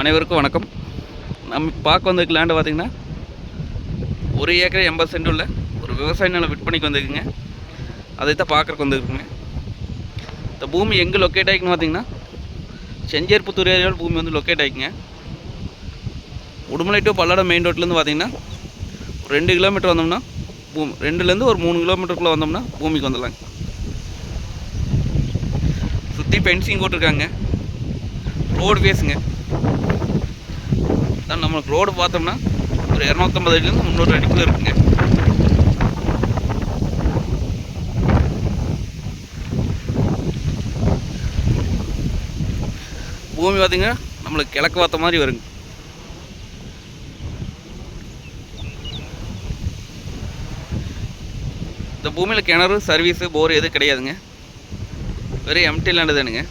அனைவருக்கும் வணக்கம். நம்ம பார்க்க வந்திருக்க லேண்டு பார்த்திங்கன்னா ஒரு ஏக்கர் எண்பது சென்ட் உள்ள ஒரு விவசாய நிலம் விற்பனைக்கு வந்திருக்குங்க. அதை தான் பார்க்குறக்கு வந்திருக்குங்க. இந்த பூமி எங்கே லொக்கேட் ஆகிக்குன்னு பார்த்திங்கன்னா செஞ்சேற்புத்தூர் ஏரியாவில் பூமி வந்து லொக்கேட் ஆகிக்குங்க உடுமலை டு பல்லடம் மெயின் ரோட்லேருந்து பார்த்திங்கன்னா ஒரு ரெண்டு கிலோமீட்டர் வந்தோம்னா பூமி ரெண்டுலேருந்து ஒரு மூணு கிலோமீட்டருக்குள்ளே வந்தோம்னா பூமிக்கு வந்துடலாங்க. சுற்றி பென்சிங் போட்டிருக்காங்க. ரோடு பேசுங்க தான் நம்மளுக்கு ரோடு பார்த்தோம்னா ஒரு இரநூத்தம்பது அடியிலேருந்து முந்நூறு அடிக்குள்ளே இருக்குங்க. பூமி பார்த்தீங்கன்னா நம்மளுக்கு கிழக்கு பார்த்த மாதிரி வருங்க. இந்த பூமியில் கிணறு சர்வீஸு போர் எதுவும் கிடையாதுங்க. வெறும் எம்டி லேண்டு தானுங்க.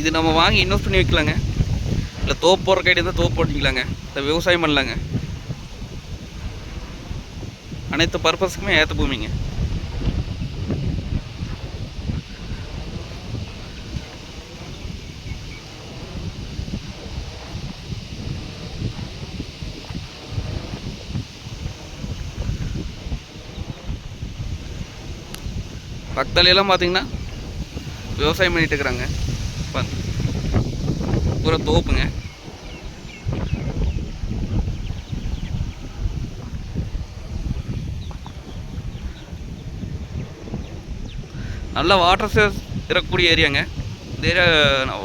இது நம்ம வாங்கி இன்வெஸ்ட் பண்ணி வைக்கலாங்க. இல்லை தோப்பு போடுற கைடு இருந்தால் தோப்பு போட்டிக்கலாங்க. இல்லை விவசாயம் பண்ணலாங்க. அனைத்து பர்பஸ்க்குமே ஏற்ற பூமிங்க. பக்கத்துல எல்லாம் பார்த்தீங்கன்னா விவசாயம் பண்ணிட்டு இருக்கிறாங்க. பாருங்க. பூரா தோப்புங்க. நல்ல வாட்டர் சோர்ஸ் இருக்கக்கூடிய ஏரியாங்க இந்த ஏரியா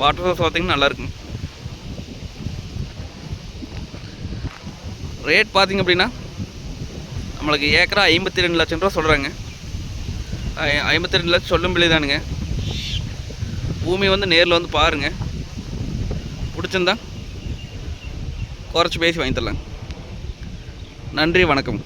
வாட்டர் சோர்ஸ் பார்த்தீங்கன்னா நல்லா இருக்குங்க. ரேட் பார்த்திங்க அப்படின்னா நம்மளுக்கு ஏக்கரா ஐம்பத்தி ரெண்டு லட்சம் ரூபா சொல்கிறாங்க ஐம்பத்தி ரெண்டு லட்சம் சொல்லும் பிள்ளை தானுங்க. பூமி வந்து நேரில் வந்து பாருங்கள் பிடிச்சிருந்தா குறைச்சி பேசி வாங்கி தரலாங்க நன்றி வணக்கம்.